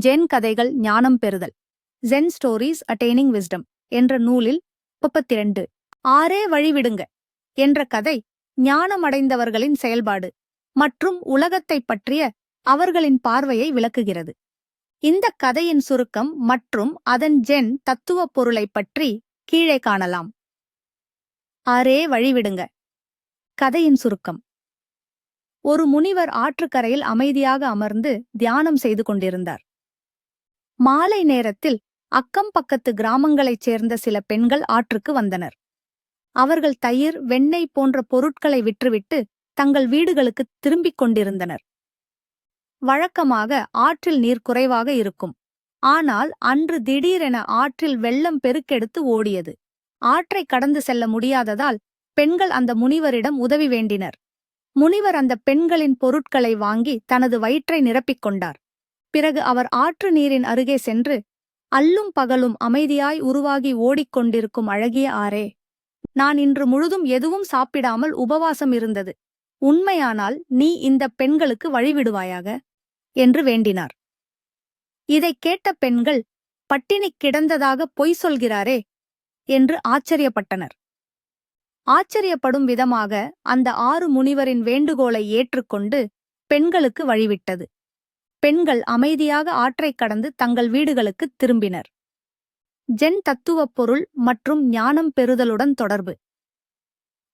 Gen கதைகள் ஞானம் பெறுதல். ஜென் ஸ்டோரிஸ் அட்டெய்னிங் விஸ்டம் என்ற நூலில் முப்பத்தி ரெண்டு ஆறே வழிவிடுங்க என்ற கதை ஞானமடைந்தவர்களின் செயல்பாடு மற்றும் உலகத்தைப் பற்றிய அவர்களின் பார்வையை விளக்குகிறது. இந்த கதையின் சுருக்கம் மற்றும் அதன் ஜென் தத்துவ பொருளைப் பற்றி கீழே காணலாம். ஆரே வழிவிடுங்க கதையின் சுருக்கம். ஒரு முனிவர் ஆற்றுக்கரையில் அமைதியாக அமர்ந்து தியானம் செய்து கொண்டிருந்தார். மாலை நேரத்தில் அக்கம் பக்கத்து கிராமங்களைச் சேர்ந்த சில பெண்கள் ஆற்றுக்கு வந்தனர். அவர்கள் தயிர் வெண்ணெய் போன்ற பொருட்களை விற்றுவிட்டு தங்கள் வீடுகளுக்கு திரும்பிக் கொண்டிருந்தனர். வழக்கமாக ஆற்றில் நீர் குறைவாக இருக்கும். ஆனால் அன்று திடீரென ஆற்றில் வெள்ளம் பெருக்கெடுத்து ஓடியது. ஆற்றை கடந்து செல்ல முடியாததால் பெண்கள் அந்த முனிவரிடம் உதவி வேண்டினர். முனிவர் அந்த பெண்களின் பொருட்களை வாங்கி தனது வயிற்றை நிரப்பிக் கொண்டார். பிறகு அவர் ஆற்று நீரின் அருகே சென்று அல்லும் பகலும் அமைதியாய் உருவாகி ஓடிக்கொண்டிருக்கும் அழகிய ஆரே நான் இன்று முழுதும் எதுவும் சாப்பிடாமல் உபவாசம் இருந்தது. உண்மையானால் நீ இந்த பெண்களுக்கு வழிவிடுவாயாக? என்று வேண்டினார். இதைக் கேட்ட பெண்கள் பட்டினி கிடந்ததாக பொய் சொல்கிறாரே என்று ஆச்சரியப்பட்டனர். ஆச்சரியப்படும் விதமாக அந்த ஆறு முனிவரின் வேண்டுகோளை ஏற்றுக்கொண்டு பெண்களுக்கு வழிவிட்டது. பெண்கள் அமைதியாக ஆற்றைக் கடந்து தங்கள் வீடுகளுக்குத் திரும்பினர். ஜென் தத்துவப் பொருள் மற்றும் ஞானம் பெறுதலுடன் தொடர்பு.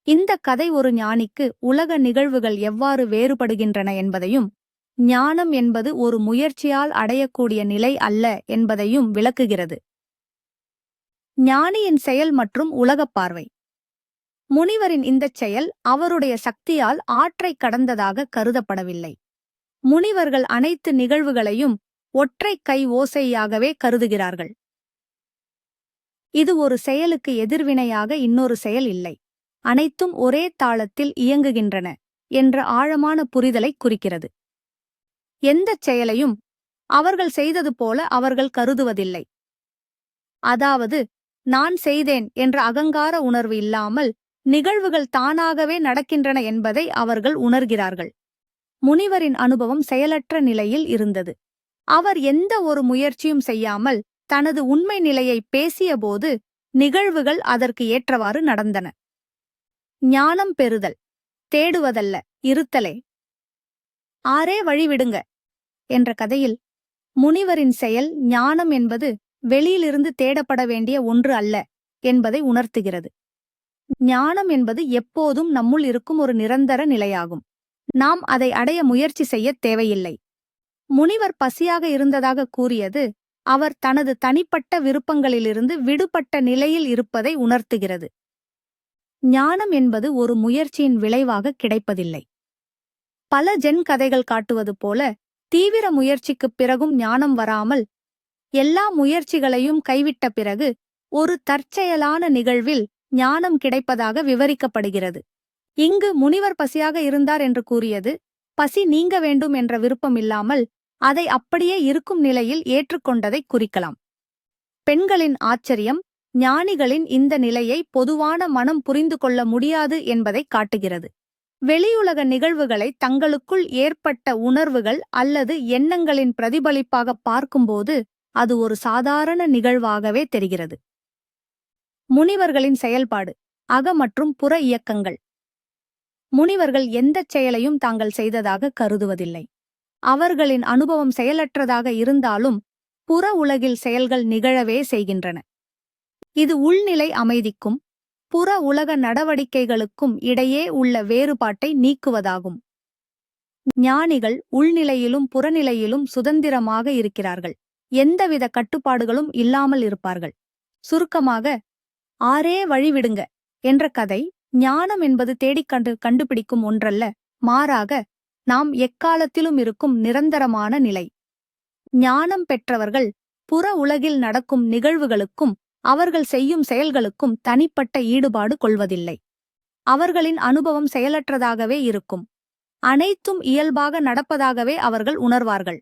இந்த கதை ஒரு ஞானிக்கு உலக நிகழ்வுகள் எவ்வாறு வேறுபடுகின்றன என்பதையும் ஞானம் என்பது ஒரு முயற்சியால் அடையக்கூடிய நிலை அல்ல என்பதையும் விளக்குகிறது. ஞானியின் செயல் மற்றும் உலகப் பார்வை. முனிவரின் இந்தச் செயல் அவருடைய சக்தியால் ஆற்றைக் கடந்ததாக கருதப்படவில்லை. முனிவர்கள் அனைத்து நிகழ்வுகளையும் ஒற்றை கை ஓசையாகவே கருதுகிறார்கள். இது ஒரு செயலுக்கு எதிர்வினையாக இன்னொரு செயல் இல்லை. அனைத்தும் ஒரே தாளத்தில் இயங்குகின்றன என்ற ஆழமான புரிதலை குறிக்கிறது. எந்தச் செயலையும் அவர்கள் செய்தது போல அவர்கள் கருதுவதில்லை. அதாவது நான் செய்தேன் என்ற அகங்கார உணர்வு இல்லாமல் நிகழ்வுகள் தானாகவே நடக்கின்றன என்பதை அவர்கள் உணர்கிறார்கள். முனிவரின் அனுபவம் செயலற்ற நிலையில் இருந்தது. அவர் எந்த ஒரு முயற்சியும் செய்யாமல் தனது உண்மை நிலையை பேசியபோது நிகழ்வுகள் அதற்கு ஏற்றவாறு நடந்தன. ஞானம் பெறுதல் தேடுவதல்ல இருத்தலே. ஆரே வழிவிடுங்க என்ற கதையில் முனிவரின் செயல் ஞானம் என்பது வெளியிலிருந்து தேடப்பட வேண்டிய ஒன்று அல்ல என்பதை உணர்த்துகிறது. ஞானம் என்பது எப்போதும் நம்முள் இருக்கும் ஒரு நிரந்தர நிலையாகும். நாம் அதை அடைய முயற்சி செய்யத் தேவையில்லை. முனிவர் பசியாக இருந்ததாக கூறியது அவர் தனது தனிப்பட்ட விருப்பங்களிலிருந்து விடுபட்ட நிலையில் இருப்பதை உணர்த்துகிறது. ஞானம் என்பது ஒரு முயற்சியின் விளைவாக கிடைப்பதில்லை. பல ஜென் கதைகள் காட்டுவது போல தீவிர முயற்சிக்குப் பிறகும் ஞானம் வராமல் எல்லா முயற்சிகளையும் கைவிட்ட பிறகு ஒரு தற்செயலான நிகழ்வில் ஞானம் கிடைப்பதாக விவரிக்கப்படுகிறது. இங்கு முனிவர் பசியாக இருந்தார் என்று கூறியது பசி நீங்க வேண்டும் என்ற விருப்பம் இல்லாமல் அதை அப்படியே இருக்கும் நிலையில் ஏற்றுக்கொண்டதை குறிக்கலாம். பெண்களின் ஆச்சரியம் ஞானிகளின் இந்த நிலையை பொதுவான மனம் புரிந்து கொள்ள முடியாது என்பதை காட்டுகிறது. வெளியுலக நிகழ்வுகளை தங்களுக்குள் ஏற்பட்ட உணர்வுகள் அல்லது எண்ணங்களின் பிரதிபலிப்பாக பார்க்கும்போது அது ஒரு சாதாரண நிகழ்வாகவே தெரிகிறது. முனிவர்களின் செயல்பாடு அக மற்றும் புற இயக்கங்கள் முனிவர்கள் எந்தச் செயலையும் தாங்கள் செய்ததாக கருதுவதில்லை. அவர்களின் அனுபவம் செயலற்றதாக இருந்தாலும் புற உலகில் செயல்கள் நிகழவே செய்கின்றன. இது உள்நிலை அமைதிக்கும் புற உலக நடவடிக்கைகளுக்கும் இடையே உள்ள வேறுபாட்டை நீக்குவதாகும். ஞானிகள் உள்நிலையிலும் புறநிலையிலும் சுதந்திரமாக இருக்கிறார்கள். எந்தவித கட்டுப்பாடுகளும் இல்லாமல் இருப்பார்கள். சுருக்கமாக ஆரே வழிவிடுங்க என்ற கதை ஞானம் என்பது தேடிக் கண்டு கண்டுபிடிக்கும் ஒன்றல்ல. மாறாக நாம் எக்காலத்திலும் இருக்கும் நிரந்தரமான நிலை. ஞானம் பெற்றவர்கள் புற உலகில் நடக்கும் நிகழ்வுகளுக்கும் அவர்கள் செய்யும் செயல்களுக்கும் தனிப்பட்ட ஈடுபாடு கொள்வதில்லை. அவர்களின் அனுபவம் செயலற்றதாகவே இருக்கும். அனைத்தும் இயல்பாக நடப்பதாகவே அவர்கள் உணர்வார்கள்.